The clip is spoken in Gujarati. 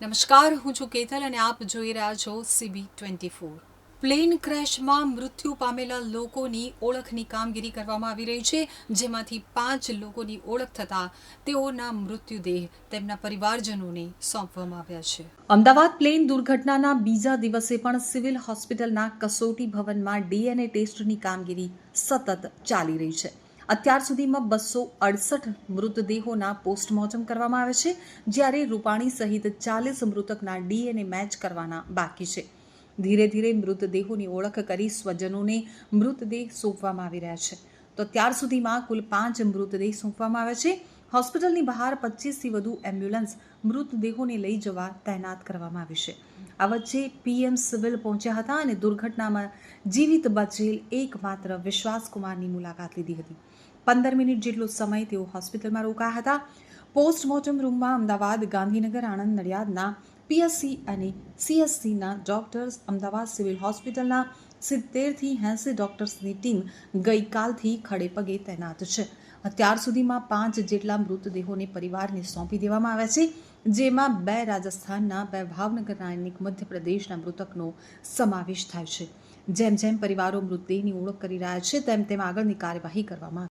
નમસ્કાર, હું છું કેતલ અને આપ જોઈ રહ્યા છો C B twenty four plane ક્રેશમાં મૃત્યુ પામેલા લોકોની ઓળખની કામગીરી કરવામાં આવી રહી છે, જેમાંથી પાંચ લોકોની ઓળખ થતાં તેઓના મૃત્યુદેહ તેમના પરિવારજનોને સોંપવામાં આવ્યા છે. અમદાવાદ પ્લેન દુર્ઘટનાના બીજા દિવસે પણ સિવિલ હોસ્પિટલના કસોટી ભવનમાં ડીએનએ ટેસ્ટની કામગીરી સતત ચાલી રહી છે. અત્યાર સુધીમાં બસો અડસઠ મૃતદેહોના પોસ્ટમોર્ટમ કરવામાં આવે છે, જ્યારે રૂપાણી સહિત ચાલીસ મૃતકના ડીએનએ મેચ કરવાના બાકી છે. ધીરે ધીરે મૃતદેહોની ઓળખ કરી સ્વજનોને મૃતદેહ સોંપવામાં આવી રહ્યા છે. તો ત્યાર સુધીમાં કુલ પાંચ મૃતદેહ સોંપવામાં આવે છે. હોસ્પિટલની બહાર પચીસથી વધુ એમ્બ્યુલન્સ મૃતદેહોને લઈ જવા તૈનાત કરવામાં આવી છે. આ વચ્ચે પીએમ સિવિલ પહોંચ્યા હતા અને દુર્ઘટનામાં જીવિત બચેલ એકમાત્ર વિશ્વાસકુમારની મુલાકાત લીધી હતી. પંદર મિનિટ જેટલો સમય તેઓ હોસ્પિટલમાં રોકાયા હતા. પોસ્ટમોર્ટમ રૂમમાં અમદાવાદ, ગાંધીનગર, આણંદ, નડિયાદના પીએસસી અને સીએસસીના ડોક્ટર્સ અમદાવાદ સિવિલ હોસ્પિટલના સિત્તેરથી એંસી ડોક્ટર્સની ટીમ ગઈકાલથી ખડે પગે તૈનાત છે. અત્યાર સુધીમાં પાંચ જેટલા મૃતદેહોને પરિવારને સોંપી દેવામાં આવ્યા છે, જેમાં બે રાજસ્થાનના, બે ભાવનગરના અને મધ્યપ્રદેશના મૃતકનો સમાવેશ થાય છે. જેમ જેમ પરિવારો મૃતદેહની ઓળખ કરી રહ્યા છે, તેમ તેમ આગળની કાર્યવાહી કરવામાં